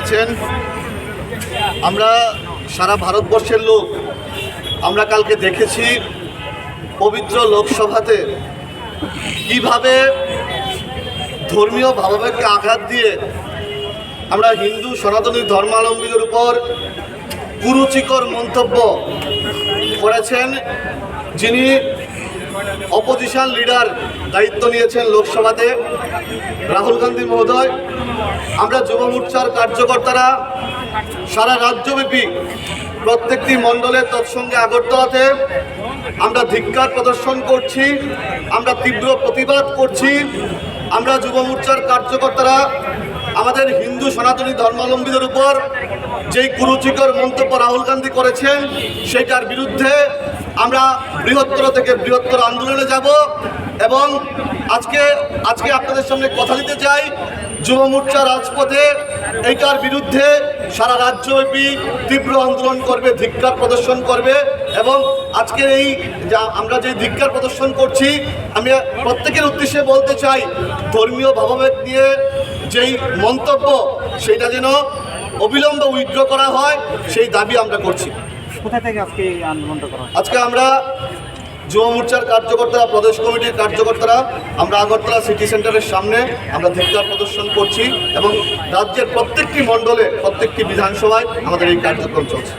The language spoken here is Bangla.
আছেন। আমরা সারা ভারতবর্ষের লোক আমরা কালকে দেখেছি পবিত্র লোকসভাতে কীভাবে ধর্মীয় ভাবাবেগকে আঘাত দিয়ে আমরা হিন্দু, সনাতনী ধর্মাবলম্বীদের উপর কুরুচিকর মন্তব্য করেছেন যিনি অপোজিশন লিডার দায়িত্ব নিয়েছেন লোকসভাতে রাহুল গান্ধী মহোদয়। আমরা যুব মোর্চার কার্যকর্তারা, সারা রাজ্যব্যাপী প্রত্যেকটি মণ্ডলে তৎসঙ্গে আগরতলাতে আমরা ধিক্কার প্রদর্শন করছি, আমরা তীব্র প্রতিবাদ করছি। আমরা যুব মোর্চার কার্যকর্তারা, আমাদের হিন্দু সনাতনী ধর্মাবলম্বীদের উপর যেই কুরুচিকর মন্তব্য রাহুল গান্ধী করেছেন সেটার বিরুদ্ধে আমরা বৃহত্তর থেকে বৃহত্তর আন্দোলনে যাব এবং আজকে আজকে আপনাদের সামনে কথা দিতে চাই, যুব মোর্চা রাজপথে এইটার বিরুদ্ধে সারা রাজ্যব্যাপী তীব্র আন্দোলন করবে, ধিক্কার প্রদর্শন করবে এবং আজকের এই যা আমরা যে ধিক্কার প্রদর্শন করছি, আমি প্রত্যেকের উদ্দেশ্যে বলতে চাই, ধর্মীয় ভাবাবেগ নিয়ে যেই মন্তব্য, সেটা যেন অবিলম্বে উইথড্র করা হয়, সেই দাবি আমরা করছি। আজকে আমরা যুব মোর্চার কার্যকর্তারা, প্রদেশ কমিটির কার্যকর্তারা, আমরা আগরতলা সিটি সেন্টারের সামনে আমরা ধিক্কার প্রদর্শন করছি এবং রাজ্যের প্রত্যেকটি মণ্ডলে, প্রত্যেকটি বিধানসভায় আমাদের এই কার্যক্রম চলছে।